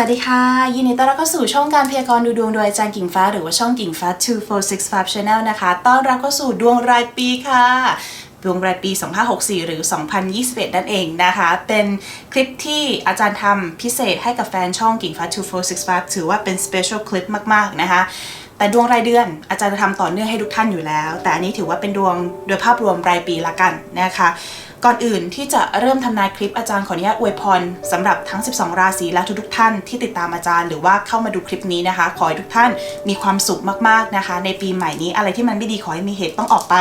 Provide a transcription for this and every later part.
สวัสดีค่ะ ยินดีต้อนรับเข้าสู่ช่องการพยากรณ์ดูดวงโดยอาจารย์กิ่งฟ้าหรือว่าช่องกิ่งฟ้า 2465 Channel นะคะ ต้อนรับเข้าสู่ดวงรายปีค่ะดวงรายปี 2564 หรือ 2021 นั่นเองนะคะ เป็นคลิปที่อาจารย์ทำพิเศษให้กับแฟนช่องกิ่งฟ้า 2465 ถือว่าเป็น special คลิปมาก ๆ นะคะแต่ดวงรายเดือนอาจารย์จะทำต่อเนื่องให้ทุกท่านอยู่แล้ว แต่อันนี้ถือว่าเป็นดวงโดยภาพรวมรายปีละกันนะคะ ก่อนอื่นที่จะเริ่มทำนายคลิปอาจารย์ขออนุญาตอวยพรสำหรับทั้ง 12 ราศีและทุกๆท่านที่ติดตามอาจารย์ หรือว่าเข้ามาดูคลิปนี้นะคะ ขอให้ทุกท่านมีความสุขมากๆนะคะ ในปีใหม่นี้อะไรที่มันไม่ดีขอให้มีเหตุต้องออกไป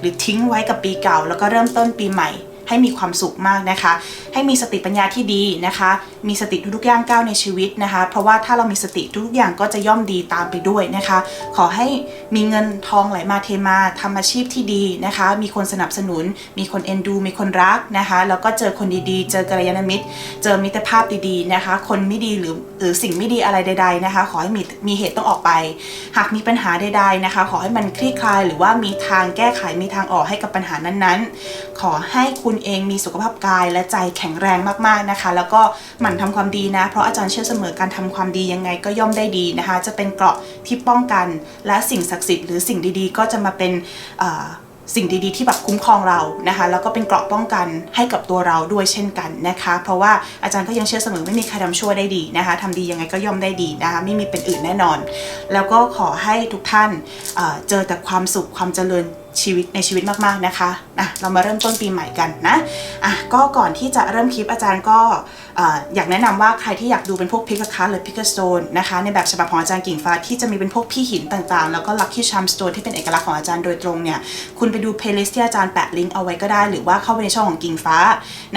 หรือทิ้งไว้กับปีเก่า แล้วก็เริ่มต้นปีใหม่ให้มีความสุขมากนะคะ ให้มีสติปัญญาที่ดีนะคะมีสติทุกๆย่างก้าวในชีวิตนะคะ เพราะว่าถ้าเรามีสติทุกอย่างก็จะย่อมดีตามไปด้วยนะคะ ขอให้มีเงินทองไหลมาเทมาทำอาชีพที่ดีนะคะ มีคนสนับสนุน มีคนเอ็นดู มีคนรักนะคะ แล้วก็เจอคนดีๆ เจอกัลยาณมิตร เจอมิตรภาพดีๆนะคะ คนไม่ดีหรือหรือสิ่งไม่ดีอะไรใด ๆนะคะ ขอให้มีมีเหตุต้องออกไป หากมีปัญหาใด ๆนะคะ ขอให้มันคลี่คลาย หรือว่ามีทางแก้ไขมีทางออกให้กับปัญหานั้นๆ ขอให้คุณเองมีสุขภาพกายและใจแข็งแรงมากๆนะคะ แล้วก็หมั่นทำความดีนะ เพราะอาจารย์เชื่อเสมอการทำความดียังไงก็ย่อมได้ดีนะคะ จะเป็นเกราะที่ป้องกัน และสิ่งศักดิ์สิทธิ์หรือสิ่งดีๆ ก็จะมาเป็นสิ่งดีๆ ที่แบบคุ้มครองเรานะคะแล้วก็เป็นเกราะป้องกันให้กับตัวเราด้วยเช่นกันนะคะ เพราะว่าอาจารย์ก็ยังเชื่อเสมอไม่มีใครทำชั่วได้ดีนะคะทำดียังไงก็ย่อมได้ดีนะคะไม่มีเป็นอื่นแน่นอน แล้วก็ขอให้ทุกท่านเเจอแต่ความสุขความเจริญชีวิตในชีวิตมากๆนะคะนะเรามาเริ่มต้นปีใหม่กันนะอะก็ก่อนที่จะเริ่มคลิปอาจารย์ก็ อยากแนะนำว่าใครที่อยากดูเป็นพวกพิกคัสหรือพิกสโตนนะคะในแบบฉบับของอาจารย์กิ่งฟ้าที่จะมีเป็นพวกพี่หินต่างๆ แล้วก็ลัคกี้ช m มสโตนที่เป็นเอกลักษณ์ของอาจารย์โดยตรงเนี่ยคุณไปดูเพลย์ลิสต์ที่อาจารย์แปะลิงก์เอาไว้ก็ได้ หรือว่าเข้าไปในช่องของกิ่งฟ้า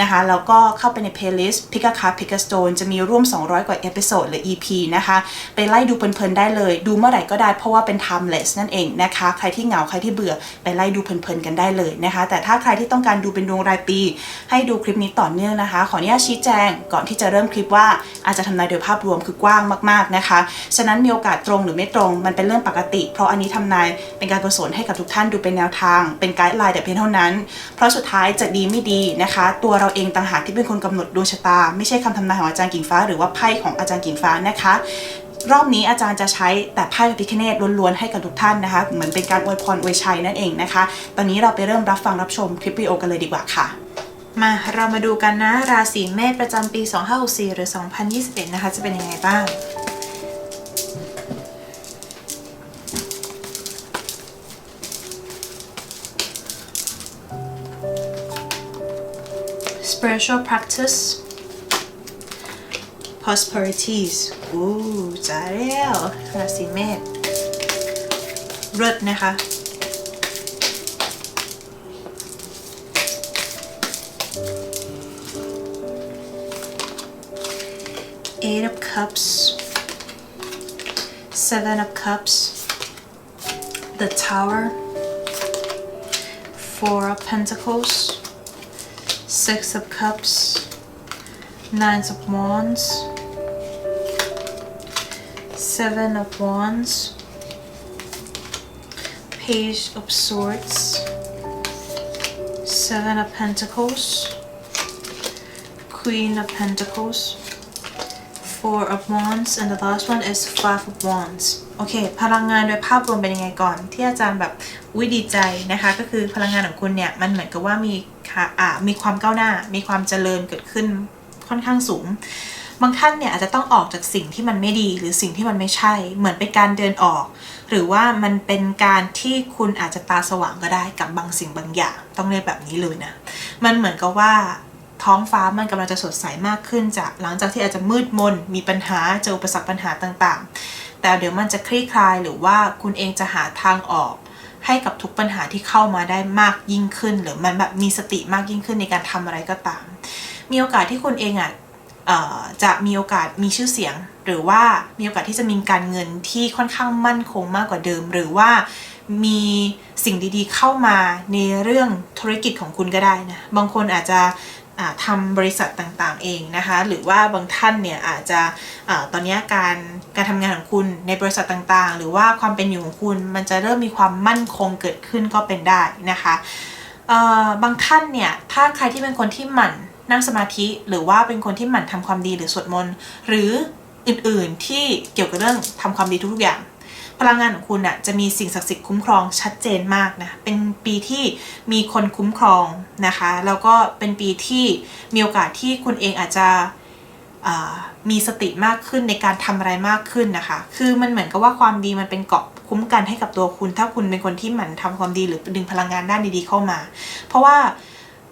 นะคะแล้วก็เข้าไปในเพลย์ลิสต์พิกคัสพิกสโตนจะมีร่วม 200 กว่าเอพิโซดหรือ EP นะคะไปไล่ดูเพลินๆได้เลย ดูเมื่อไหร่ก็ได้เพราะว่าเป็น timeless นั่นเองนะคะใครที่เหงาใครที่เบื่อไปไล่ดูเพลินๆกันได้เลยนะคะแต่ถ้าใครที่ต้องการดูเป็นดวงรายปี ให้ดูคลิปนี้ต่อเนื่องนะคะ ขออนุญาตชี้แจงก่อนที่จะเริ่มคลิปว่าอาจจะทำนายโดยภาพรวมคือกว้างมากๆนะคะ ฉะนั้นมีโอกาสตรงหรือไม่ตรงมันเป็นเรื่องปกติ เพราะอันนี้ทำนายเป็นการกุศลให้กับทุกท่านดูเป็นแนวทาง เป็นไกด์ไลน์แต่เพียงเท่านั้น เพราะสุดท้ายจะดีไม่ดีนะคะ ตัวเราเองต่างหากที่เป็นคนกำหนดดวงชะตา ไม่ใช่คำทำนายของอาจารย์กิ่งฟ้า หรือว่าไพ่ของอาจารย์กิ่งฟ้านะคะรอบนี้อาจารย์จะใช้แต่ไพ่พิคเนตล้วนๆให้กับทุกท่านนะคะ เหมือนเป็นการอวยพรอวยชัยนั่นเองนะคะ ตอนนี้เราไปเริ่มรับฟังรับชมคลิปวิดีโอกันเลยดีกว่าค่ะ มาเรามาดูกันนะ ราศีเมษประจำปี 2564 หรือ 2021 นะคะ จะเป็นยังไงบ้าง spiritual practice prosperities อู้จ้าแล้วราศีเมษเลิศนะคะ Eight of Cups, Seven of Cups, the Tower, Four of Pentacles, Six of Cups, Nine of Wands, Seven of Wands, Page of Swords, Seven of Pentacles, Queen of Pentacles, Four of Wands and the last one is Five of Wands โอเค พลังงานโดยภาพรวมเป็นยังไงก่อน ที่อาจารย์แบบวิดีใจนะคะ ก็คือพลังงานของคุณเนี่ย มันเหมือนกับว่ามีค่ะอ่ามีความก้าวหน้า มีความเจริญเกิดขึ้นค่อนข้างสูง บางท่านเนี่ยอาจจะต้องออกจากสิ่งที่มันไม่ดีหรือสิ่งที่มันไม่ใช่ เหมือนเป็นการเดินออก หรือว่ามันเป็นการที่คุณอาจจะตาสว่างก็ได้กับบางสิ่งบางอย่าง ต้องเรียกแบบนี้เลยนะ มันเหมือนกับว่า ท้องฟ้ามันกำลังจะสดใสมากขึ้นจากหลังจากที่อาจจะมืดมน มีปัญหาเจออุปสรรคปัญหาต่างๆ แต่เดี๋ยวมันจะคลี่คลายหรือว่าคุณเองจะหาทางออกให้กับทุกปัญหาที่เข้ามาได้มากยิ่งขึ้น หรือมันแบบมีสติมากยิ่งขึ้นในการทำอะไรก็ตาม มีโอกาสที่คุณเองอะจะมีโอกาสมีชื่อเสียง หรือว่ามีโอกาสที่จะมีการเงินที่ค่อนข้างมั่นคงมากกว่าเดิม หรือว่ามีสิ่งดีๆเข้ามาในเรื่องธุรกิจของคุณก็ได้นะ บางคนอาจจะ ทำบริษัทต่างๆเองนะคะ หรือว่าบางท่านเนี่ยอาจจะอาตอนนี้การการทำงานของคุณในบริษัทต่างๆ หรือว่าความเป็นอยู่ของคุณมันจะเริ่มมีความมั่นคงเกิดขึ้นก็เป็นได้นะคะบางท่านเนี่ยถ้าใครที่เป็นคนที่หมั่นนั่งสมาธิหรือว่าเป็นคนที่หมั่นทำความดีหรือสวดมนต์หรืออื่นๆที่เกี่ยวกับเรื่องทำความดีทุกๆอย่าง พลังงานของคุณน่ะจะมีสิ่งศักดิ์สิทธิ์คุ้มครองชัดเจนมากนะ เป็นปีที่มีคนคุ้มครองนะคะ แล้วก็เป็นปีที่มีโอกาสที่คุณเองอาจจะมีสติมากขึ้นในการทำอะไรมากขึ้นนะคะ คือมันเหมือนกับว่าความดีมันเป็นเกาะคุ้มกันให้กับตัวคุณ ถ้าคุณเป็นคนที่หมั่นทำความดีหรือดึงพลังงานด้านดีๆเข้ามา เพราะว่า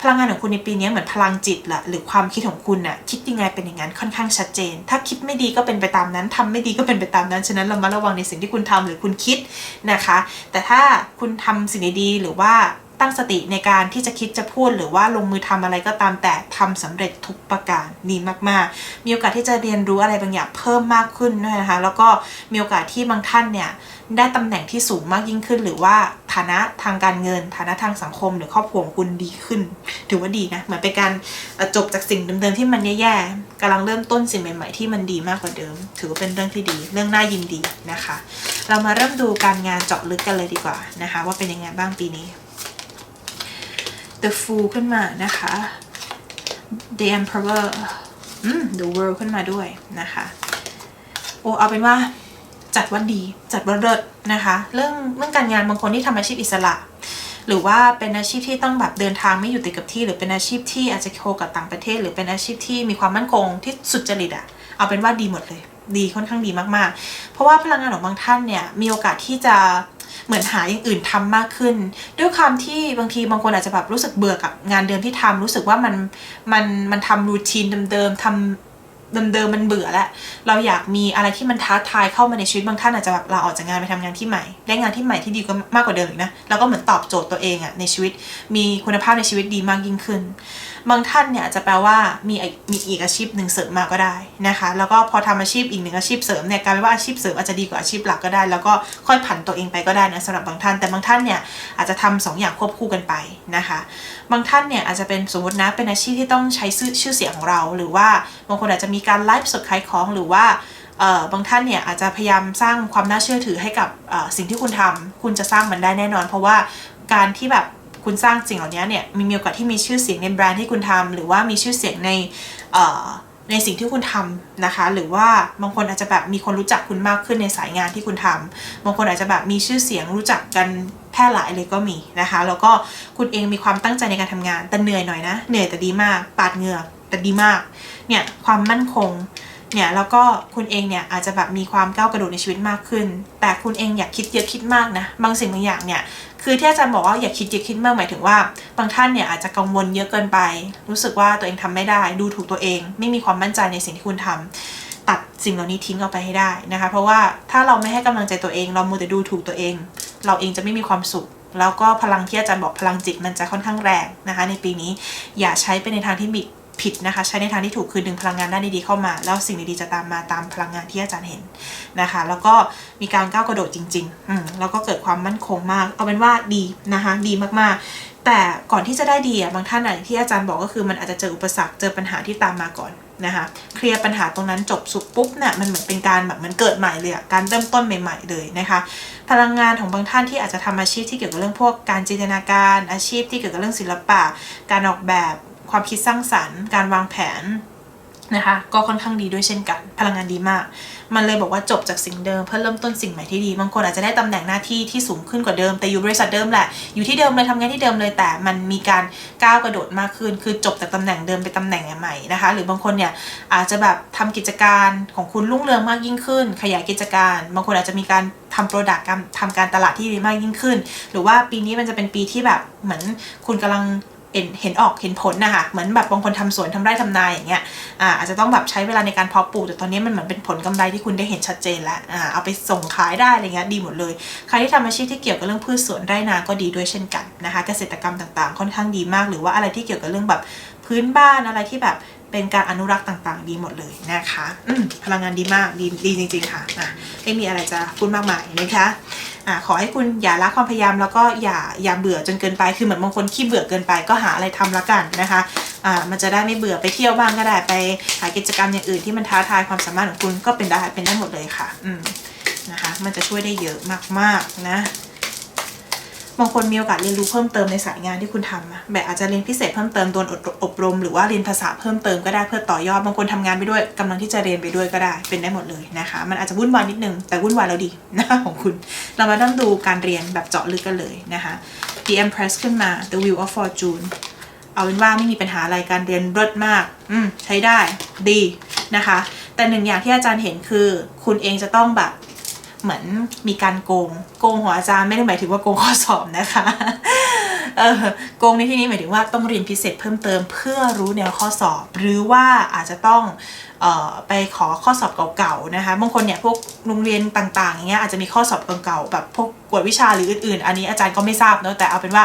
พลังงานของคุณในปีนี้เหมือนพลังจิตละหรือความคิดของคุณน่ะคิดยังไงเป็นอย่างนั้นค่อนข้างชัดเจน ถ้าคิดไม่ดีก็เป็นไปตามนั้นทำไม่ดีก็เป็นไปตามนั้น ฉะนั้นเรามาระวังในสิ่งที่คุณทำหรือคุณคิดนะคะ แต่ถ้าคุณทำสิ่งดีๆหรือว่า ตั้งสติในการที่จะคิดจะพูดหรือว่าลงมือทำอะไรก็ตามแต่ทำสำเร็จทุกประการดีมากๆ มีโอกาสที่จะเรียนรู้อะไรบางอย่างเพิ่มมากขึ้นด้วยนะคะ แล้วก็มีโอกาสที่บางท่านเนี่ยได้ตำแหน่งที่สูงมากยิ่งขึ้น หรือว่าฐานะทางการเงิน ฐานะทางสังคม หรือครอบครัวคุณดีขึ้น ถือว่าดีนะเหมือนเป็นการจบจากสิ่งเดิมๆที่มันแย่ๆกำลังเริ่มต้นสิ่งใหม่ๆที่มันดีมากกว่าเดิม ถือว่าเป็นเรื่องที่ดี เรื่องน่ายินดีนะคะ เรามาเริ่มดูการงานเจาะลึกกันเลยดีกว่านะคะ ว่าเป็นยังไงบ้างปีนี้ The Fool ขึ้นมานะคะ The Emperor อืม The World ขึ้นมาด้วยนะคะ โอ้เอาเป็นว่าจัดว่าดีจัดว่าเลิศนะคะ เรื่องเรื่องการงานบางคนที่ทำอาชีพอิสระ หรือว่าเป็นอาชีพที่ต้องแบบเดินทางไม่อยู่ติดกับที่ หรือเป็นอาชีพที่อาจจะโคกับต่างประเทศ หรือเป็นอาชีพที่มีความมั่นคงที่สุดจริตอะเอาเป็นว่าดีหมดเลย ดีค่อนข้างดีมากๆ เพราะว่าพลังงานของบางท่านเนี่ยมีโอกาสที่จะ เหมือนหาอย่างอื่นทำมากขึ้น ด้วยความที่บางทีบางคนอาจจะแบบรู้สึกเบื่อกับงานเดิมที่ทำรู้สึกว่ามันมันมันทำรูทีนเดิมๆทำเดิมๆมันเบื่อแล้ว เราอยากมีอะไรที่มันท้าทายเข้ามาในชีวิตบางท่านอาจจะแบบลาออกจากงานไปทำงานที่ใหม่ ได้งานที่ใหม่ที่ดีก็มากกว่าเดิมอีกนะ แล้วก็เหมือนตอบโจทย์ตัวเองอะในชีวิต มีคุณภาพในชีวิตดีมากยิ่งขึ้น บางท่านเนี่ยจะแปลว่ามีอีกมีอีกอาชีพหนึ่งเสริมมาก็ได้นะคะ แล้วก็พอทำอาชีพอีกหนึ่งอาชีพเสริมเนี่ยกลายเป็นว่าอาชีพเสริมอาจจะดีกว่าอาชีพหลักก็ได้ แล้วก็ค่อยผันตัวเองไปก็ได้นะสำหรับบางท่าน แต่บางท่านเนี่ยอาจจะทำสองอย่างควบคู่กันไปนะคะ บางท่านเนี่ยอาจจะเป็นสมมตินะเป็นอาชีพที่ต้องใช้ชื่อเสียงของเรา หรือว่าบางคนอาจจะมีการไลฟ์สดขายของหรือว่าเอ่อบางท่านเนี่ยอาจจะพยายามสร้างความน่าเชื่อถือให้กับสิ่งที่คุณทำคุณจะสร้างมันได้แน่นอน เพราะว่าการที่แบบ คุณสร้างสิ่งเหล่านี้เนี่ยมีมีโอกาสที่มีชื่อเสียงในแบรนด์ที่คุณทำหรือว่ามีชื่อเสียงในในสิ่งที่คุณทำนะคะ หรือว่าบางคนอาจจะแบบมีคนรู้จักคุณมากขึ้นในสายงานที่คุณทำบางคนอาจจะแบบมีชื่อเสียงรู้จักกันแพร่หลายเลยก็มีนะคะ แล้วก็คุณเองมีความตั้งใจในการทำงานแต่เหนื่อยหน่อยนะ เหนื่อยแต่ดีมาก ปาดเหงื่อแต่ดีมาก เนี่ยความมั่นคง เนี่ยแล้วก็คุณเองเนี่ยอาจจะแบบมีความก้าวกระโดดในชีวิตมากขึ้น แต่คุณเองอยากคิดเยอะคิดมากนะบางสิ่งบางอย่างเนี่ยคือที่อาจารย์บอกว่าอย่าคิดเยอะคิดมากหมายถึงว่า บางท่านเนี่ยอาจจะกังวลเยอะเกินไป รู้สึกว่าตัวเองทำไม่ได้ ดูถูกตัวเอง ไม่มีความมั่นใจในสิ่งที่คุณทำตัดสิ่งเหล่านี้ทิ้งออกไปให้ได้นะคะ เพราะว่าถ้าเราไม่ให้กำลังใจตัวเอง เรามัวแต่ดูถูกตัวเอง เราเองจะไม่มีความสุข แล้วก็พลังที่อาจารย์บอกพลังจิตมันจะค่อนข้างแรงนะคะ ในปีนี้อย่าใช้ไปในทางที่บิด ผิดนะคะ ใช้ในทางที่ถูกคือดึงพลังงานด้านดีๆเข้ามา แล้วสิ่งดีๆจะตามมาตามพลังงานที่อาจารย์เห็นนะคะ แล้วก็มีการก้าวกระโดดจริงๆอืมแล้วก็เกิดความมั่นคงมาก เอาเป็นว่าดีนะคะดีมากๆ แต่ก่อนที่จะได้ดีอะบางท่านอะที่อาจารย์บอกก็คือมันอาจจะเจออุปสรรคเจอปัญหาที่ตามมาก่อนนะคะเคลียร์ปัญหาตรงนั้นจบสุดปุ๊บเนี่ยมันเหมือนเป็นการแบบมันเกิดใหม่เลยอะการเริ่มต้นใหม่ ๆ เลยนะคะ พลังงานของบางท่านที่อาจจะทำอาชีพที่เกี่ยวกับเรื่องพวกการจินตนาการอาชีพที่เกี่ยวกับเรื่องศิลปะ การออกแบบ ความคิดสร้างสรรค์ การวางแผนนะคะก็ค่อนข้างดีด้วยเช่นกัน พลังงานดีมาก มันเลยบอกว่าจบจากสิ่งเดิมเพื่อเริ่มต้นสิ่งใหม่ที่ดี บางคนอาจจะได้ตำแหน่งหน้าที่ที่สูงขึ้นกว่าเดิม แต่อยู่บริษัทเดิมแหละ อยู่ที่เดิมเลยทำงานที่เดิมเลย แต่มันมีการก้าวกระโดดมากขึ้น คือจบจากตำแหน่งเดิมไปตำแหน่งใหม่นะคะ หรือบางคนเนี่ยอาจจะแบบทำกิจการของคุณรุ่งเรืองมากยิ่งขึ้น ขยายกิจการ บางคนอาจจะมีการทำโปรดักต์การทำการตลาดที่ดีมากยิ่งขึ้น หรือว่าปีนี้มันจะเป็นปีที่แบบเหมือนคุณกำลัง เห็นออกเห็นผลนะคะเหมือนแบบบางคนทำสวนทำไร่ทำนาอย่างเงี้ยอ่าอาจจะต้องแบบใช้เวลาในการเพาะปลูกแต่ตอนนี้มันเหมือนเป็นผลกำไรที่คุณได้เห็นชัดเจนแล้วอ่าเอาไปส่งขายได้อะไรเงี้ยดีหมดเลย ใครที่ทำอาชีพที่เกี่ยวกับเรื่องพืชสวนไร่นาก็ดีด้วยเช่นกันนะคะ เกษตรกรรมต่างๆ ค่อนข้างดีมาก หรือว่าอะไรที่เกี่ยวกับเรื่องแบบพื้นบ้านอะไรที่แบบ เป็นการอนุรักษ์ต่างๆ ดีหมดเลยนะคะอืมพลังงานดีมากดีดีจริง ๆ ค่ะอะไม่มีอะไรจะพูดมากมายนะคะอะขอให้คุณอย่าละความพยายามแล้วก็อย่าอย่าเบื่อจนเกินไปคือเหมือนบางคนขี้เบื่อเกินไปก็หาอะไรทำละกันนะคะอ่ามันจะได้ไม่เบื่อไปเที่ยวบ้างก็ได้ไปหากิจกรรมอย่างอื่นที่มันท้าทายความสามารถของคุณก็เป็นได้เป็นได้หมดเลยค่ะอืมนะคะมันจะช่วยได้เยอะมากๆนะ บางคนมีโอกาสเรียนรู้เพิ่มเติมในสายงานที่คุณทำอะแบบอาจจะเรียนพิเศษเพิ่มเติมโดนอบอบรม หรือว่าเรียนภาษาเพิ่มเติมก็ได้เพื่อต่อยอดบางคนทำงานไปด้วยกำลังที่จะเรียนไปด้วยก็ได้เป็นได้หมดเลยนะคะ มันอาจจะวุ่นวายนิดนึงแต่วุ่นวายแล้วดีนะคะของคุณ เรามาต้องดูการเรียนแบบเจาะลึกกันเลยนะคะ The Empress ขึ้นมา The Wheel of Fortune เอาเป็นว่าไม่มีปัญหาอะไรการเรียนรดมาก อืมใช้ได้ดีนะคะ แต่หนึ่งอย่างที่อาจารย์เห็นคือ คุณเองจะต้องแบบ เหมือนมีการโกง โกงหัวอาจารย์ไม่ได้หมายถึงว่าโกงข้อสอบนะคะเออโกงในที่นี้หมายถึงว่าต้องเรียนพิเศษเพิ่มเติมเพื่อรู้แนวข้อสอบ หรือว่าอาจจะต้องออไปขอข้อสอบเก่าๆนะคะบางคนเนี่ยพวกโรงเรียนต่างๆอย่างเงี้ยอาจจะมีข้อสอบเก่าๆแบบพวกกวดวิชาหรืออื่นๆ อันนี้อาจารย์ก็ไม่ทราบเนอะแต่เอาเป็นว่า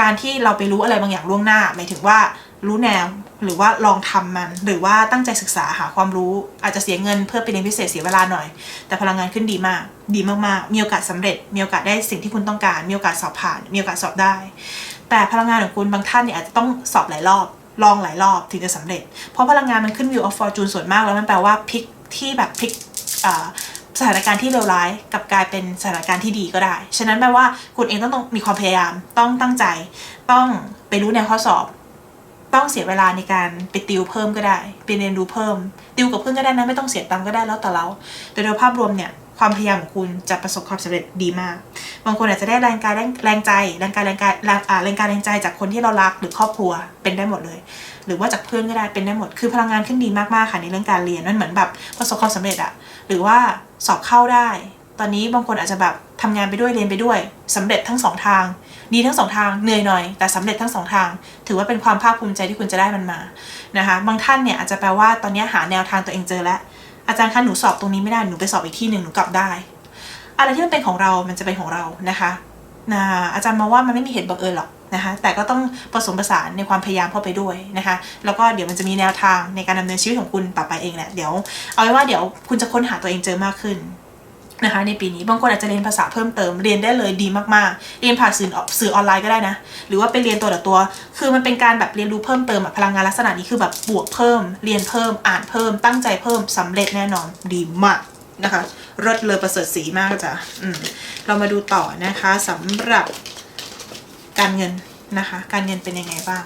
การที่เราไปรู้อะไรบางอย่างล่วงหน้า หมายถึงว่า รู้แนว หรือว่าลองทำมัน หรือว่าตั้งใจศึกษาหาความรู้ อาจจะเสียเงินเพื่อไปเรียนพิเศษเสียเวลาหน่อย แต่พลังงานขึ้นดีมาก ดีมากๆ มีโอกาสสำเร็จ มีโอกาสได้สิ่งที่คุณต้องการ มีโอกาสสอบผ่าน มีโอกาสสอบได้ แต่พลังงานของคุณบางท่านเนี่ยอาจจะต้องสอบหลายรอบ ลองหลายรอบถึงจะสำเร็จ เพราะพลังงานมันขึ้น View of Fortune ส่วนมากแล้วมันแปลว่าพลิกที่แบบพลิกสถานการณ์ที่เลวร้ายกลับกลายเป็นสถานการณ์ที่ดีก็ได้ ฉะนั้นแปลว่าคุณเองต้องมีความพยายาม ต้องตั้งใจ ต้องไปรู้แนวข้อสอบ ต้องเสียเวลาในการไปติวเพิ่มก็ได้ไปเรียนรู้เพิ่ม ติวกับเพื่อนก็ได้นะไม่ต้องเสียตังก็ได้แล้วแต่เรา แต่โดยภาพรวมเนี่ยความพยายามของคุณจะประสบความสำเร็จดีมาก บางคนอาจจะได้แรงกายแรงแรงใจแรงกายแรงกายแรงอ่าแรงกายแรงใจจากคนที่เรารักหรือครอบครัวเป็นได้หมดเลย หรือว่าจากเพื่อนก็ได้เป็นได้หมด คือพลังงานขึ้นดีมากๆค่ะในเรื่องการเรียนมันเหมือนแบบประสบความสำเร็จอะหรือว่าสอบเข้าได้ ตอนนี้บางคนอาจจะแบบทำงานไปด้วยเรียนไปด้วยสำเร็จทั้งสองทาง ดีทั้งสองทางเหนื่อยหน่อย แต่สำเร็จทั้งสองทาง ถือว่าเป็นความภาคภูมิใจที่คุณจะได้มันมานะคะบางท่านเนี่ยอาจจะแปลว่าตอนนี้หาแนวทางตัวเองเจอแล้ว อาจารย์คะหนูสอบตรงนี้ไม่ได้หนูไปสอบอีกที่หนึ่งหนูกลับได้ อะไรที่มันเป็นของเรามันจะเป็นของเรานะคะนะอาจารย์มองว่ามันไม่มีเหตุบังเอิญหรอกนะคะแต่ก็ต้องผสมผสานในความพยายามเข้าไปด้วยนะคะ แล้วก็เดี๋ยวมันจะมีแนวทางในการดำเนินชีวิตของคุณต่อไปเองแหละเดี๋ยวเอาไว้ว่าเดี๋ยวคุณจะค้นหาตัวเองเจอมากขึ้น นะคะในปีนี้บางคนอาจจะเรียนภาษาเพิ่มเติมเรียนได้เลยดีมากๆ เรียนผ่านสื่อสื่อออนไลน์ก็ได้นะ หรือว่าไปเรียนตัวต่อตัว คือมันเป็นการแบบเรียนรู้เพิ่มเติมอะพลังงานลักษณะนี้คือแบบบวกเพิ่ม เรียนเพิ่มอ่านเพิ่ม ตั้งใจเพิ่มสำเร็จแน่นอนดีมากนะคะรถเลยประเสริฐสีมากจ้ะอืมเรามาดูต่อนะคะสำหรับการเงินนะคะ การเงินเป็นยังไงบ้าง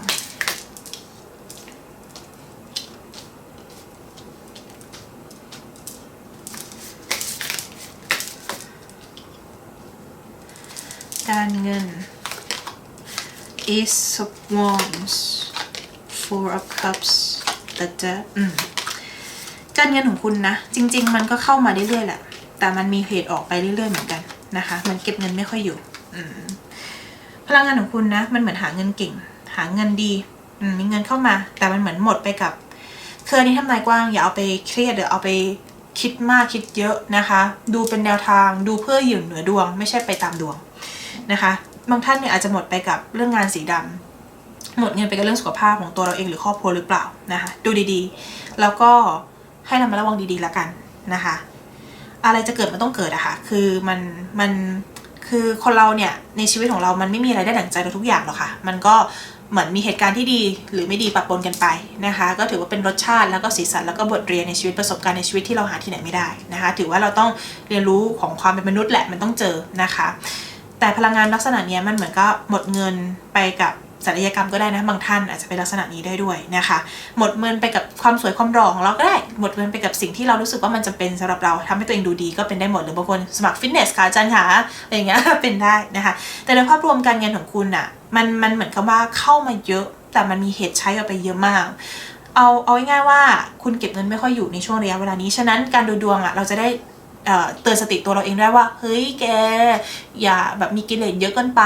การเงิน Ace of Wands Four of Cups แต่จะการเงินของคุณนะ จริง ๆ มันก็เข้ามาเรื่อยๆแหละ แต่มันมีเหตุออกไปเรื่อยๆเหมือนกันนะคะ มันเก็บเงินไม่ค่อยอยู่พลังงานของคุณนะมันเหมือนหาเงินเก่ง หาเงินดีมมีเงินเข้ามา แต่มันเหมือนหมดไปกับคืออันนี้ทำนายกว้าง อย่าเอาไปเครียดหรือเอาไปคิดมากคิดเยอะนะคะ ดูเป็นแนวทางดูเพื่ออยู่เหนือดวง ไม่ใช่ไปตามดวง นะคะ บางท่านเนี่ยอาจจะหมดไปกับเรื่องงานสีดำหมดเงินไปกับเรื่องสุขภาพของตัวเราเองหรือครอบครัวหรือเปล่านะคะดูดีๆ แล้วก็ให้ระมัดระวังดีๆแล้วกันนะคะ อะไรจะเกิดมันต้องเกิดอะค่ะคือมันมันคือคนเราเนี่ยในชีวิตของเรามันไม่มีอะไรได้ดั่งใจเราทุกอย่างหรอกค่ะ มันก็เหมือนมีเหตุการณ์ที่ดีหรือไม่ดีปะปนกันไปนะคะ ก็ถือว่าเป็นรสชาติแล้วก็สีสันแล้วก็บทเรียนในชีวิตประสบการณ์ในชีวิตที่เราหาที่ไหนไม่ได้นะคะ ถือว่าเราต้องเรียนรู้ของความเป็นมนุษย์แหละมันต้องเจอนะคะ แต่พลังงานลักษณะนี้มันเหมือนก็หมดเงินไปกับศัลยกรรมก็ได้นะบางท่านอาจจะเป็นลักษณะนี้ได้ด้วยนะคะ หมดเงินไปกับความสวยความหล่อของเราก็ได้ หมดเงินไปกับสิ่งที่เรารู้สึกว่ามันจำเป็นสำหรับเราทำให้ตัวเองดูดีก็เป็นได้หมดหรือบางคนสมัครฟิตเนสค่ะอาจารย์ค่ะอะไรอย่างเงี้ยเป็นได้นะคะ แต่โดยภาพรวมการเงินของคุณอะมันมันเหมือนกับว่าเข้ามาเยอะ แต่มันมีเหตุใช้ออกไปเยอะมาก เอาเอาง่ายๆว่าคุณเก็บเงินไม่ค่อยอยู่ในช่วงระยะเวลานี้ฉะนั้นการดูดวงอะเราจะได้ เตือนสติตัวเราเองได้ว่า เฮ้ยแก อย่าแบบมีกิเลสเยอะเกินไป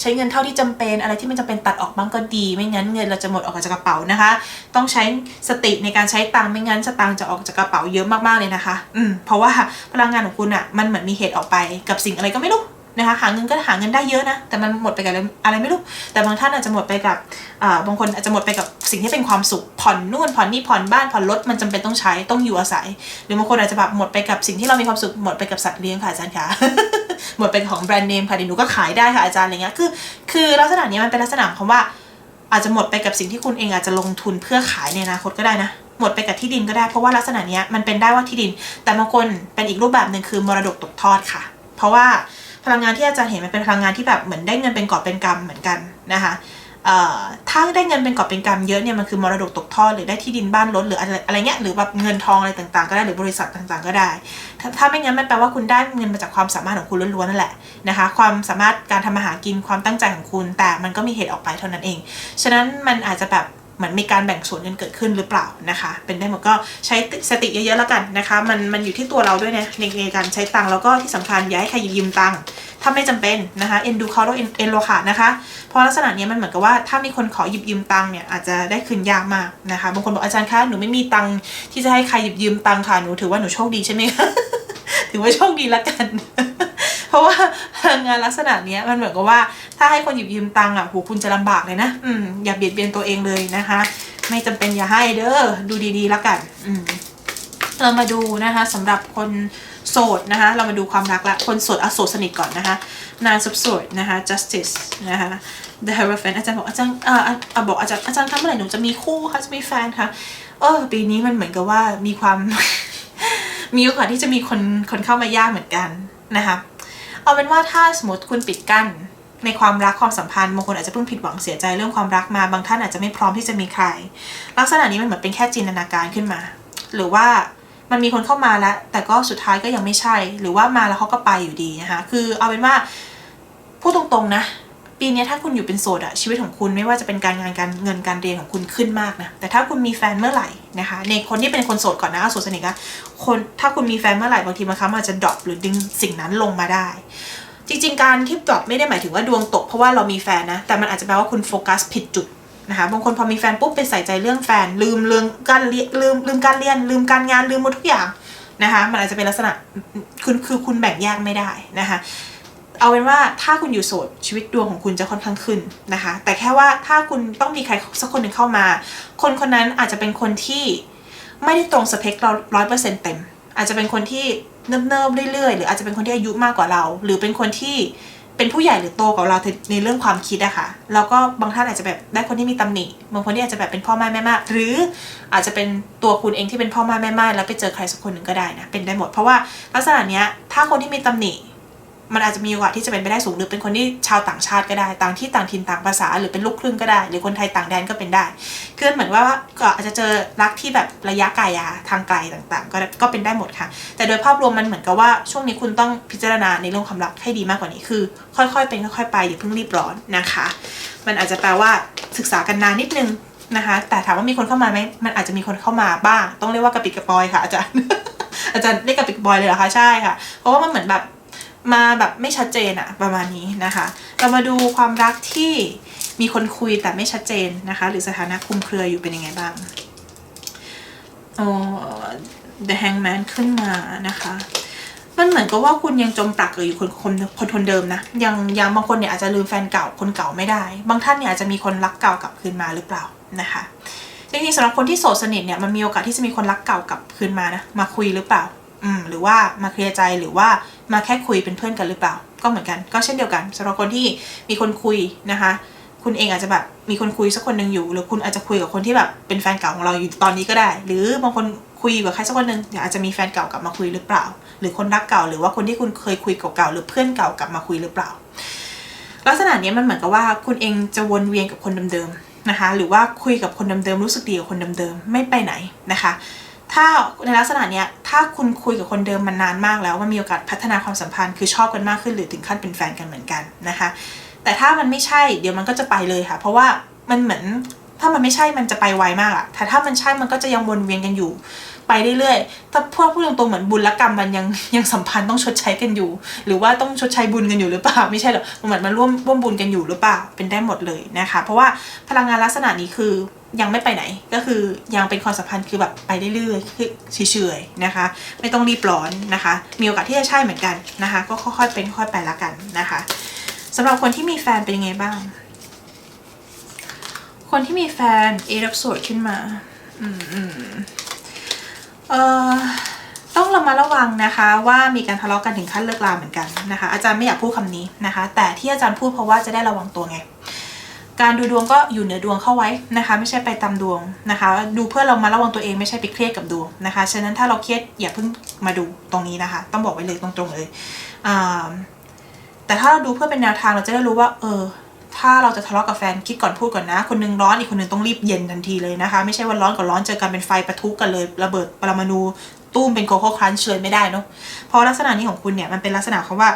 ใช้เงินเท่าที่จำเป็น อะไรที่ไม่จำเป็นตัดออกบ้างก็ดี ไม่งั้นเงินเราจะหมดออกจากกระเป๋านะคะ ต้องใช้สติในการใช้ตังไม่งั้นสตางค์จะออกจากกระเป๋าเยอะมากๆเลยนะคะ อืมเพราะว่าพลังงานของคุณอะ่ะมันเหมือนมีเหตุออกไปกับสิ่งอะไรก็ไม่รู้ นะคะหาเงินก็หาเงินได้เยอะนะ แต่มันหมดไปกับอะไรไม่รู้ แต่บางท่านอาจจะหมดไปกับบางคนอาจจะหมดไปกับสิ่งที่เป็นความสุขผ่อนนู่นผ่อนนี่ผ่อนบ้านผ่อนรถมันจำเป็นต้องใช้ต้องอยู่อาศัย หรือบางคนอาจจะแบบหมดไปกับสิ่งที่เรามีความสุขหมดไปกับสัตว์เลี้ยงค่ะอาจารย์คะหมดไปของแบรนด์เนมค่ะเดี๋ยวหนูก็ขายได้ค่ะอาจารย์อะไรเงี้ยคือ คือลักษณะนี้มันเป็นลักษณะของคำว่า อาจจะหมดไปกับสิ่งที่คุณเองอาจจะลงทุนเพื่อขายในอนาคตก็ได้นะหมดไปกับที่ดินก็ได้เพราะว่าลักษณะนี้มันเป็นได้ว่าที่ดิน แต่บางคนเป็นอีกรูปแบบหนึ่งคือมรดกตกทอดค่ะ เพราะว่า พลังงานที่อาจารย์เห็นมันเป็นพลังงานที่แบบเหมือนได้เงินเป็นกอบเป็นกำเหมือนกันนะคะถ้าได้เงินเป็นกอบเป็นกำเยอะเนี่ยมันคือมรดกตกทอดหรือได้ที่ดินบ้านรถหรืออะไรอะไรเงี้ยหรือแบบเงินทองอะไรต่างๆ ก็ได้หรือบริษัทต่างๆ ก็ได้ถ้ถ้าไม่งั้นมันแปลว่าคุณได้เงินมาจากความสามารถของคุณล้วนๆนั่นแหละนะคะความสามารถการทำมาหากินความตั้งใจของคุณ แต่มันก็มีเหตุออกไปเท่านั้นเอง ฉะนั้นมันอาจจะแบบ เหมือนมีการแบ่งส่วนเงินเกิดขึ้นหรือเปล่านะคะ เป็นได้หมดก็ใช้สติเยอะๆแล้วกันนะคะ มันมันอยู่ที่ตัวเราด้วยนะในในการใช้ตังค์แล้วก็ที่สำคัญย่าให้ใครหยิบยืมตังค์ถ้าไม่จำเป็นนะคะเอ็นดูเขาแล้วเอ็นเอ็นโลขาดนะคะเพราะลักษณะนี้มันเหมือนกับว่าถ้ามีคนขอหยิบยืมตังค์เนี่ยอาจจะได้คืนยากมากนะคะบางคนบอกอาจารย์คะหนูไม่มีตังค์ที่จะให้ใครหยิบยืมตังค์ค่ะหนูถือว่าหนูโชคดีใช่ไหมคะถือว่าโชคดีละกัน ราะว่าพลังงานลักษณะเนี้ยมันเหมือนกับว่าถ้าให้คนหยิบยืมตังค์อะโหคุณจะลำบากเลยนะอืมอย่าเบียดเบียนตัวเองเลยนะคะ ไม่จำเป็นอย่าให้เด้อดูดีๆและกันอืมเรามาดูนะคะสำหรับคนโสดนะคะเรามาดูความรักละคนโสดอโสดสนิทก่อนนะคะนานสุบโสดนะคะ justice นะคะ the hierophant อาจารย์บอกอาจารย์อ่าอ่าบอกอาจารย์อาจารย์คะเมื่อไหร่หนูจะมีคู่คะจะมีแฟนคะเออปีนี้มันเหมือนกับว่ามีความ มีโอกาสที่จะมีคนคนเข้ามายากเหมือนกันนะคะ เอาเป็นว่าถ้าสมมติคุณปิดกั้นในความรักความสัมพันธ์บางคนอาจจะเพิ่งผิดหวังเสียใจเรื่องความรักมาบางท่านอาจจะไม่พร้อมที่จะมีใคร ลักษณะนี้มันเหมือนเป็นแค่จินตนาการขึ้นมา หรือว่ามันมีคนเข้ามาแล้ว แต่ก็สุดท้ายก็ยังไม่ใช่ หรือว่ามาแล้วเขาก็ไปอยู่ดีนะคะคือเอาเป็นว่าพูดตรงๆนะ ปีนี้ถ้าคุณอยู่เป็นโสดอะชีวิตของคุณไม่ว่าจะเป็นการงานการเงินการเรียนของคุณขึ้นมากนะแต่ถ้าคุณมีแฟนเมื่อไหร่นะคะในคนที่เป็นคนโสดก่อนนะเอาโสดสนิทนะคนถ้าคุณมีแฟนเมื่อไหร่บางทีบางครั้งมันอาจจะดรอปหรือดึงสิ่งนั้นลงมาได้ จริง ๆ การที่ดรอปไม่ได้หมายถึงว่าดวงตกเพราะว่าเรามีแฟนนะแต่มันอาจจะแปลว่าคุณโฟกัสผิดจุดนะคะบางคนพอมีแฟนปุ๊บไปใส่ใจเรื่องแฟนลืมเรื่องการเรียนลืมลืมการเรียนลืมการงานลืมหมดทุกอย่างนะคะมันอาจจะเป็นลักษณะคุณคือคุณแบ่งแยกไม่ได้นะคะ เอาเป็นว่าถ้าคุณอยู่โสดชีวิตดวงของคุณจะค่อนข้างขึ้นนะคะ แต่แค่ว่าถ้าคุณต้องมีใครสักคนหนึ่งเข้ามา คนคนนั้นอาจจะเป็นคนที่ไม่ได้ตรงสเปคเราร้อยเปอร์เซ็นต์เต็ม อาจจะเป็นคนที่เนิบๆเรื่อยๆ หรืออาจจะเป็นคนที่อายุมากกว่าเรา หรือเป็นคนที่เป็นผู้ใหญ่หรือโตกว่าเราในเรื่องความคิดอะค่ะแล้วก็บางท่านอาจจะแบบได้คนที่มีตำหนิบางคนที่อาจจะแบบเป็นพ่อแม่แม่มากหรืออาจจะเป็นตัวคุณเองที่เป็นพ่อแม่แม่ม่แล้วไปเจอใครสักคนหนึ่งก็ได้นะเป็นได้หมด เพราะว่าลักษณะเนี้ยถ้าคนที่มีตำหนิ มันอาจจะมีโอกาสที่จะเป็นไปได้สูงหรือเป็นคนที่ชาวต่างชาติก็ได้ ต่างที่ต่างถิ่นต่างภาษา หรือเป็นลูกครึ่งก็ได้ หรือคนไทยต่างแดนก็เป็นได้คือเหมือนว่าก็อาจจะเจอรักที่แบบระยะไกลอะทางไกลต่างๆ ก็ได้ก็เป็นได้หมดค่ะ แต่โดยภาพรวมมันเหมือนกับว่าช่วงนี้คุณต้องพิจารณาในเรื่องความรักให้ดีมากกว่านี้คือ ค่อยๆ เป็นค่อยๆไปอย่าเพิ่งรีบร้อนนะคะ มันอาจจะแปลว่าศึกษากันนานนิดนึงนะคะ แต่ถามว่ามีคนเข้ามาไหมมันอาจจะมีคนเข้ามาบ้าง ต้องเรียกว่ากระปิดกระปอยค่ะอาจารย์อาจารย์เรียกกระปิดกระปอยเลยเหรอคะใช่ค่ะเพราะว่ามันเหมือนแบบ มาแบบไม่ชัดเจนอะประมาณนี้นะคะ เรามาดูความรักที่มีคนคุยแต่ไม่ชัดเจนนะคะ หรือสถานะคุมเครืออยู่เป็นยังไงบ้างโอ้ The Hangman ขึ้นมานะคะ มันเหมือนกับว่าคุณยังจมปลักอยู่คนคนคนคนเดิมนะยังยังบางคนเนี่ยอาจจะลืมแฟนเก่าคนเก่าไม่ได้ บางท่านเนี่ยอาจจะมีคนรักเก่ากลับคืนมาหรือเปล่านะคะจริงๆสำหรับคนที่โสดสนิทเนี่ยมันมีโอกาสที่จะมีคนรักเก่ากลับคืนมานะมาคุยหรือเปล่า อืมหรือว่ามาเคลียร์ใจหรือว่ามาแค่คุยเป็นเพื่อนกันหรือเปล่า ก็เหมือนกัน ก็เช่นเดียวกันสำหรับคนที่มีคนคุยนะคะ คุณเองอาจจะแบบมีคนคุยสักคนหนึ่งอยู่ หรือคุณอาจจะคุยกับคนที่แบบเป็นแฟนเก่าของเราอยู่ตอนนี้ก็ได้ หรือบางคนคุยกับใครสักคนหนึ่งอาจจะมีแฟนเก่ากลับมาคุยหรือเปล่า หรือคนรักเก่าหรือว่าคนที่คุณเคยคุยเก่าๆหรือเพื่อนเก่ากลับมาคุยหรือเปล่า ลักษณะนี้มันเหมือนกับว่าคุณเองจะวนเวียนกับคนเดิมๆนะคะ หรือว่าคุยกับคนเดิมๆรู้สึกดีกับคนเดิมๆไม่ไปไหนนะคะ ถ้าในลักษณะเนี้ยถ้าคุณคุยกับคนเดิมมานานมากแล้วมันมีโอกาสพัฒนาความสัมพันธ์คือชอบกันมากขึ้นหรือถึงขั้นเป็นแฟนกันเหมือนกันนะคะ แต่ถ้ามันไม่ใช่เดี๋ยวมันก็จะไปเลยค่ะ เพราะว่ามันเหมือนถ้ามันไม่ใช่มันจะไปไวมากอะแต่ถ้ามันใช่มันก็จะยังวนเวียนกันอยู่ ไปเรื่อยๆถ้าพูดพูดตรงๆเหมือนบุญและกรรมมันยังยังสัมพันธ์ต้องชดใช้กันอยู่ หรือว่าต้องชดใช้บุญกันอยู่หรือเปล่าไม่ใช่หรอกมันเหมือนมาร่วมร่วมบุญกันอยู่หรือเปล่าเป็นได้หมดเลยนะคะ เพราะว่าพลังงานลักษณะนี้คือ ยังไม่ไปไหน ก็คือยังเป็นความสัมพันธ์คือแบบไปเรื่อยๆคือเฉยๆนะคะ ไม่ต้องรีบร้อนนะคะ มีโอกาสที่จะใช่เหมือนกันนะคะ ก็ค่อยๆเป็นค่อยไปละกันนะคะสำหรับคนที่มีแฟนเป็นยังไงบ้าง คนที่มีแฟนเอรับสดขึ้นมาอืมอืมเอ่อต้องระมัดระวังนะคะว่ามีการทะเลาะกันถึงขั้นเลิกลาเหมือนกันนะคะ อาจารย์ไม่อยากพูดคำนี้นะคะ แต่ที่อาจารย์พูดเพราะว่าจะได้ระวังตัวไง การดูดวงก็อยู่เหนือดวงเข้าไว้นะคะ ไม่ใช่ไปตามดวงนะคะ ดูเพื่อเรามาระวังตัวเองไม่ใช่ไปเครียดกับดวงนะคะ ฉะนั้นถ้าเราเครียดอย่าเพิ่งมาดูตรงนี้นะคะ ต้องบอกไว้เลยตรงๆเลยแต่ถ้าเราดูเพื่อเป็นแนวทางเราจะได้รู้ว่า เออ ถ้าเราจะทะเลาะกับแฟนคิดก่อนพูดก่อนนะ คนนึงร้อนอีกคนนึงต้องรีบเย็นทันทีเลยนะคะ ไม่ใช่ว่าร้อนกับร้อนเจอกันเป็นไฟปะทุกันเลยระเบิดปรมาณูตุ้มเป็นโคโค่ครันช์เลยไม่ได้เนาะเพราะลักษณะนี้ของคุณเนี่ยมันเป็นลักษณะของว่า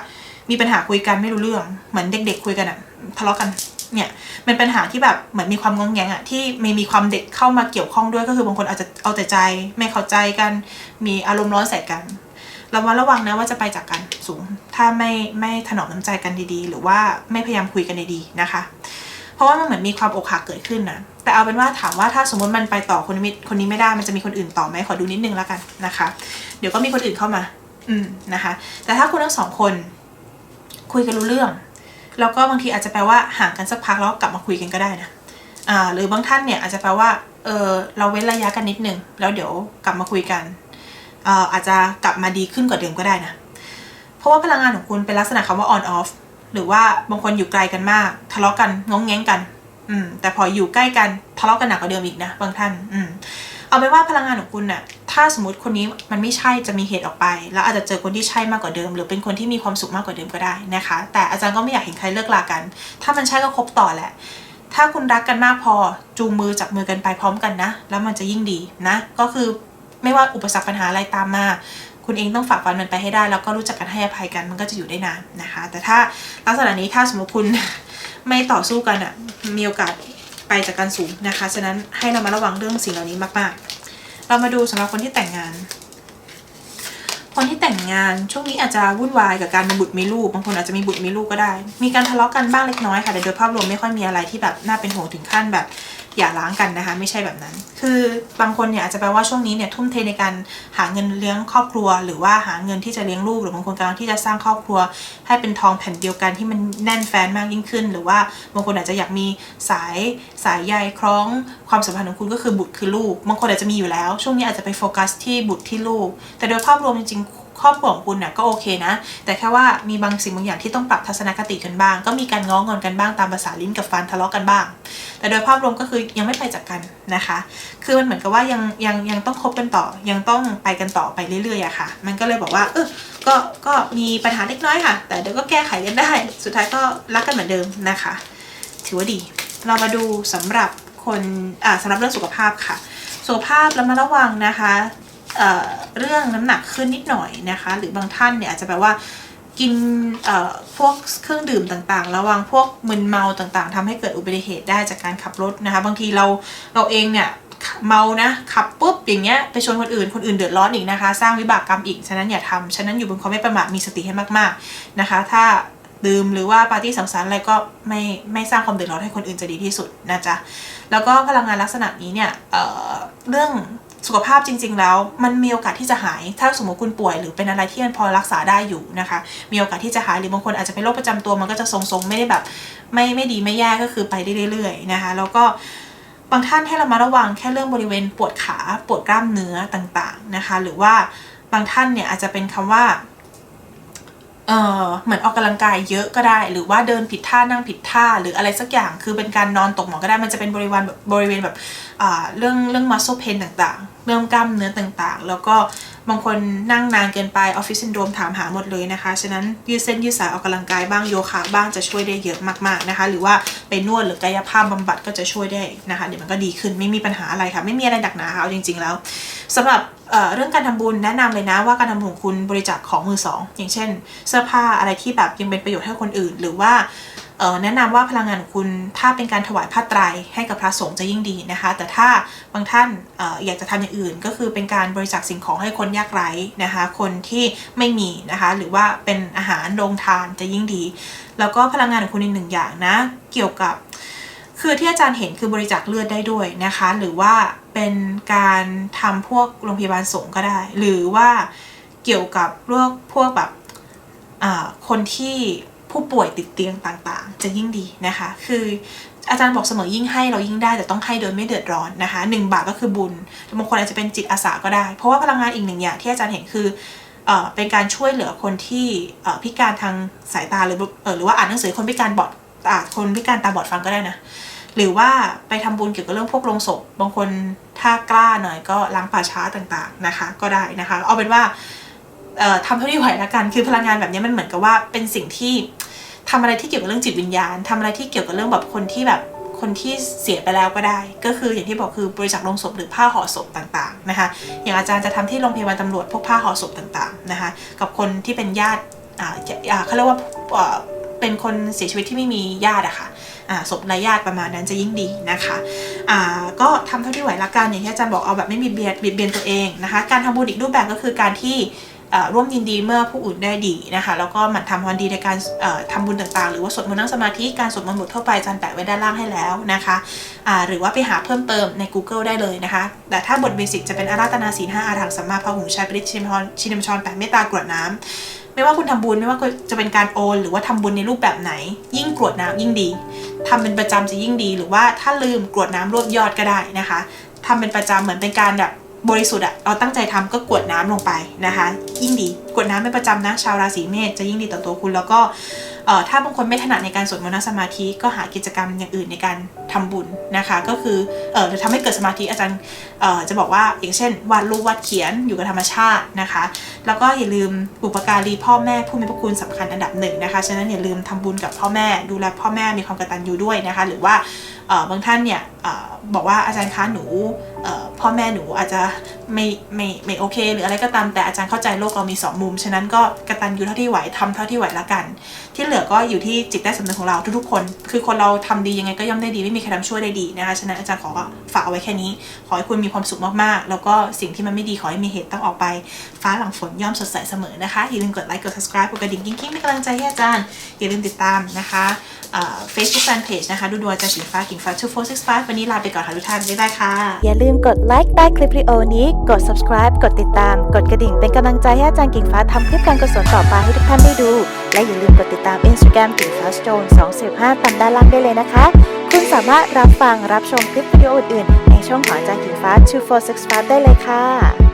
มีปัญหาคุยกันไม่รู้เรื่องเหมือนเด็ก ๆ คุยกันอะทะเลาะกัน เนี่ยเป็นปัญหาที่แบบเหมือนมีความงงแงงอะที่ไม่มีความเด็กเข้ามาเกี่ยวข้องด้วยก็คือบางคนอาจจะเอาแต่ใจไม่เข้าใจกัน มีอารมณ์ร้อนใส่กันเราว่าระวังนะว่าจะไปจากกันสูง ถ้าไม่ไม่ถนอมน้ำใจกันดีๆ หรือว่าไม่พยายามคุยกันดีๆนะคะ เพราะว่ามันเหมือนมีความอกหักเกิดขึ้นนะแต่เอาเป็นว่าถามว่าถ้าสมมติมันไปต่อคนนี้คนนี้ไม่ได้มันจะมีคนอื่นต่อไหมขอดูนิดนึงแล้วกันนะคะ เดี๋ยวก็มีคนอื่นเข้ามา อืมนะคะ แต่ถ้าคุณทั้งสองคน คุยกันรู้เรื่อง แล้วก็บางทีอาจจะแปลว่าห่างกันสักพักแล้วกลับมาคุยกันก็ได้นะอ่าหรือบางท่านเนี่ยอาจจะแปลว่าเออเราเว้นระยะกันนิดนึงแล้วเดี๋ยวกลับมาคุยกันเอ่ออาจจะกลับมาดีขึ้นกว่าเดิมก็ได้นะเพราะว่าพลังงานของคุณเป็นลักษณะคำว่า on off หรือว่าบางคนอยู่ไกลกันมาก ทะเลาะกันงองแงงกัน อืมแต่พออยู่ใกล้กันทะเลาะกันหนักกว่าเดิมอีกนะบางท่าน อืม เอาเป็นว่าพลังงานของคุณน่ะ ถ้าสมมติคนนี้มันไม่ใช่จะมีเหตุออกไป แล้วอาจจะเจอคนที่ใช่มากกว่าเดิม หรือเป็นคนที่มีความสุขมากกว่าเดิมก็ได้นะคะ แต่อาจารย์ก็ไม่อยากเห็นใครเลิกลากัน ถ้ามันใช่ก็คบต่อแหละ ถ้าคุณรักกันมากพอจูงมือจับมือกันไปพร้อมกันนะ แล้วมันจะยิ่งดีนะ ก็คือไม่ว่าอุปสรรคปัญหาอะไรตามมาคุณเองต้องฝ่าฟันมันไปให้ได้ แล้วก็รู้จักกันให้อภัยกันมันก็จะอยู่ได้นานนะคะ แต่ถ้าลักษณะนี้ถ้าสมมติคุณไม่ต่อสู้กันอะมีโอกาส ไปจากการสูงนะคะ ฉะนั้นให้เรามาระวังเรื่องสิ่งเหล่านี้มากๆ เรามาดูสำหรับคนที่แต่งงาน คนที่แต่งงานช่วงนี้อาจจะวุ่นวายกับการมีบุตรมีลูก บางคนอาจจะมีบุตรมีลูกก็ได้ มีการทะเลาะกันบ้างเล็กน้อยค่ะแต่โดยภาพรวมไม่ค่อยมีอะไรที่แบบน่าเป็นห่วงถึงขั้นแบบ อย่าร้างกันนะคะ ไม่ใช่แบบนั้น คือบางคนเนี่ยอาจจะแปลว่าช่วงนี้เนี่ยทุ่มเทในการหาเงินเลี้ยงครอบครัว หรือว่าหาเงินที่จะเลี้ยงลูกหรือบางคนกำลังที่จะสร้างครอบครัว ให้เป็นทองแผ่นเดียวกันที่มันแน่นแฟนมากยิ่งขึ้น หรือว่าบางคนอาจจะอยากมีสายสายใยคล้องความสัมพันธ์ของคุณก็คือบุตรคือลูก บางคนอาจจะมีอยู่แล้ว ช่วงนี้อาจจะไปโฟกัสที่บุตรที่ลูก แต่โดยภาพรวมจริงๆ ครอบครัวของคุณน่ะก็โอเคนะ แต่แค่ว่ามีบางสิ่งบางอย่างที่ต้องปรับทัศนคติกันบ้าง ก็มีการง้องอนกันบ้างตามภาษาลิ้นกับฟันทะเลาะกันบ้าง แต่โดยภาพรวมก็คือยังไม่ไปจากกันนะคะ คือมันเหมือนกับว่ายังยังยังต้องคบกันต่อ ยังต้องไปกันต่อไปเรื่อยๆอะค่ะ มันก็เลยบอกว่าเออก็ก็มีปัญหาเล็กน้อยค่ะ แต่เดี๋ยวก็แก้ไขกันได้ สุดท้ายก็รักกันเหมือนเดิมนะคะ ถือว่าดี เรามาดูสำหรับคนอ่าสำหรับเรื่องสุขภาพค่ะ สุขภาพระมัดระวังนะคะ เเรื่องน้ำหนักขึ้นนิดหน่อยนะคะ หรือบางท่านเนี่ยอาจจะแปลว่ากินพวกเครื่องดื่มต่างๆ ระวังพวกมึนเมาต่างๆทำให้เกิดอุบัติเหตุได้จากการขับรถนะคะ บางทีเราเราเองเนี่ยเมานะขับปุ๊บอย่างเงี้ยไปชนคนอื่นคนอื่นเดือดร้อนอีกนะคะ สร้างวิบากกรรมอีกฉะนั้นอย่าทำฉะนั้นอยู่บนความไม่ประมาทมีสติให้มากๆนะคะ ถ้าดื่มหรือว่าปาร์ตี้สังสรรค์อะไรก็ไม่ไม่สร้างความเดือดร้อนให้คนอื่นจะดีที่สุดนะจ๊ะแล้วก็พลังงานลักษณะนี้เนี่ยเเรื่อง สุขภาพจริง ๆ แล้ว มันมีโอกาสที่จะหาย ถ้าสมมติคุณป่วยหรือเป็นอะไรที่มันพอรักษาได้อยู่นะคะ มีโอกาสที่จะหายหรือบางคนอาจจะเป็นโรคประจำตัวมันก็จะทรงๆไม่ได้แบบ ไม่ไม่ดีไม่แย่ก็คือไปได้เรื่อยๆนะคะ แล้วก็บางท่านให้เรามาระวังแค่เรื่องบริเวณปวดขาปวดกล้ามเนื้อต่างๆนะคะ หรือว่าบางท่านเนี่ยอาจจะเป็นคำว่า เออเหมือนออกกำลังกายเยอะก็ได้ หรือว่าเดินผิดท่านั่งผิดท่า หรืออะไรสักอย่างคือเป็นการนอนตกหมอนก็ได้มันจะเป็นบริเวณแบบบริเวณแบบเรื่องเรื่องมัสโซเพนต่างๆ เรื่องกล้ามเนื้อต่างๆ แล้วก็ บางคนนั่งนานเกินไปออฟฟิศซินโดรมถามหาหมดเลยนะคะ ฉะนั้นยืดเส้นยืดสายออกกำลังกายบ้างโยคะบ้างจะช่วยได้เยอะมากๆนะคะ หรือว่าไปนวดหรือกายภาพบำบัดก็จะช่วยได้นะคะ เดี๋ยวมันก็ดีขึ้นไม่มีปัญหาอะไรค่ะ ไม่มีอะไรหนักหนาค่ะเอาจริง ๆ แล้วสำหรับเรื่องการทำบุญแนะนำเลยนะว่าการทำบุญของคุณบริจาคของมือสองอย่างเช่น เสื้อผ้าอะไรที่แบบยังเป็นประโยชน์ให้คนอื่น หรือว่า แนะนำว่าพลังงานคุณถ้าเป็นการถวายผ้าไตรให้กับพระสงฆ์จะยิ่งดีนะคะ แต่ถ้าบางท่านอออยากจะทำอย่างอื่น ก็คือเป็นการบริจาคสิ่งของให้คนยากไร้นะคะ คนที่ไม่มีนะคะ หรือว่าเป็นอาหารโรงทานจะยิ่งดี แล้วก็พลังงานของคุณอีกหนึ่งอย่างนะ เกี่ยวกับ คือที่อาจารย์เห็นคือบริจาคเลือดได้ด้วยนะคะ หรือว่าเป็นการทำพวกโรงพยาบาลสงฆ์ก็ได้ หรือว่าเกี่ยวกับพวกพวกแบบคนที่ ผู้ป่วยติดเตียงต่างๆ จะยิ่งดีนะคะ คืออาจารย์บอกเสมอยิ่งให้เรายิ่งได้แต่ต้องให้โดยไม่เดือดร้อนนะคะหนึ่งบาทก็คือบุญบางคนอาจจะเป็นจิตอาสาก็ได้ เพราะว่าพลังงานอีกหนึ่งอย่างที่อาจารย์เห็นคือเป็นการช่วยเหลือคนที่พิการทางสายตาหรือหรือว่าอ่านหนังสือคนพิการบอดอ่าคนพิการตาบอดฟังก็ได้นะหรือว่าไปทำบุญเกี่ยวกับเรื่องพวกโรงศพบางคนถ้ากล้าหน่อยก็ล้างป่าช้าต่างๆนะคะ ก็ได้นะคะ เอาเป็นว่า ทำเท่าที่ไหวละกัน คือพลังงานแบบนี้มันเหมือนกับว่าเป็นสิ่งที่ทำอะไรที่เกี่ยวกับเรื่องจิตวิญญาณทำอะไรที่เกี่ยวกับเรื่องแบบคนที่แบบคนที่เสียไปแล้วก็ได้ ก็คืออย่างที่บอกคือบริจาคลงศพหรือผ้าห่อศพต่างๆนะคะ อย่างอาจารย์จะทำที่โรงพยาบาลตำรวจพวกผ้าห่อศพต่างๆนะคะกับคนที่เป็นญาติอ่าเขาเรียกว่าเป็นคนเสียชีวิตที่ไม่มีญาติอะค่ะอ่าศพไร้ญาติประมาณนั้นจะยิ่งดีนะคะอ่าก็ทำเท่าที่ไหวละกันอย่างที่อาจารย์บอกเอาแบบไม่มีเบียดเบียนตัวเองนะคะ การทำบุญอีกรูปแบบก็คือการที่ ร่วมยินดีเมื่อผู้อื่นได้ดีนะคะ แล้วก็หมั่นทำความดีในการเอ่อทำบุญต่างๆ หรือว่าสวดมนต์นั่งสมาธิการสวดมนต์บททั่วไปจารย์แปะไว้ด้านล่างให้แล้วนะคะหรือว่าไปหาเพิ่มเติมใน Google ได้เลยนะคะ แต่ถ้าบทเบสิกจะเป็นอาราธนาศีลห้าอาถังสัมมาพระหูชัยปริชินพรชินมชรแปดเมตตากรวดน้ำไม่ว่าคุณทำบุญไม่ว่าจะเป็นการโอน หรือว่าทำบุญในรูปแบบไหน ยิ่งกรวดน้ำยิ่งดีทำเป็นประจำจะยิ่งดี หรือว่าถ้าลืมกรวดน้ำรวบยอดก็ได้นะคะทำเป็นประจำเหมือนเป็นการแบบ บริสุทธิ์อะเราตั้งใจทำก็กวดน้ำลงไปนะคะ ยิ่งดีกวดน้ำเป็นประจำนะชาวราศีเมษจะยิ่งดีต่อตัวคุณแล้วก็เอ่อถ้าบางคนไม่ถนัดในการสวดมนต์สมาธิก็หากิจกรรมอย่างอื่นในการทำบุญนะคะ ก็คือเออจะทำให้เกิดสมาธิอาจารย์เอ่อจะบอกว่าอย่างเช่นวาดรูปวาดเขียนอยู่กับธรรมชาตินะคะ แล้วก็อย่าลืมบุปการีพ่อแม่ผู้มีพระคุณสำคัญอันดับหนึ่งนะคะฉะนั้นอย่าลืมทำบุญกับพ่อแม่ ดูแลพ่อแม่มีความกตัญญูด้วยนะคะ หรือว่าเอ่อบางท่านเนี่ยเอ่อบอกว่าอาจารย์คะหนูเอ่อ พ่อแม่หนูอาจจะไม่ไม่ไม่โอเค หรืออะไรก็ตามแต่อาจารย์เข้าใจโลกเรามีสองมุม ฉะนั้นก็กระตัญญูเท่าที่ไหวทำเท่าที่ไหวละกัน ที่เหลือก็อยู่ที่จิตใต้สำนึกของเราทุกๆคน คือคนเราทำดียังไงก็ย่อมได้ดีไม่มีใครทำชั่วได้ดีนะคะฉะนั้นอาจารย์ขอฝากเอาไว้แค่นี้ ขอให้คุณมีความสุขมากๆ แล้วก็สิ่งที่มันไม่ดีขอให้มีเหตุต้องออกไป ฟ้าหลังฝนย่อมสดใสเสมอนะคะอย่าลืมกดไลค์กด subscribe กดกระดิ่งกิ๊งๆเป็นกำลังใจให้อาจารย์อย่าลืมติดตามนะคะ เอ่อ Facebook Fanpage นะคะ ดูดวงอาจารย์กิ่งฟ้ากิ่งฟ้า2465วันนี้ลาไปก่อนค่ะทุกท่านบ๊ายบายค่ะ อย่าลืมกดไลค์ใต้คลิปวิดีโอนี้ กด subscribe กดติดตาม กดกระดิ่งเป็นกำลังใจให้อาจารย์กิ่งฟ้าทำคลิปการกุศลต่อไปให้ทุกท่านได้ดู และอย่าลืมกดติดตาม Instagram กิ่งฟ้าสโตน245ตามด้านล่างได้เลยนะคะ คุณสามารถรับฟังรับชมคลิปวิดีโออื่นๆในช่องของอาจารย์กิ่งฟ้า2465ได้เลยค่ะ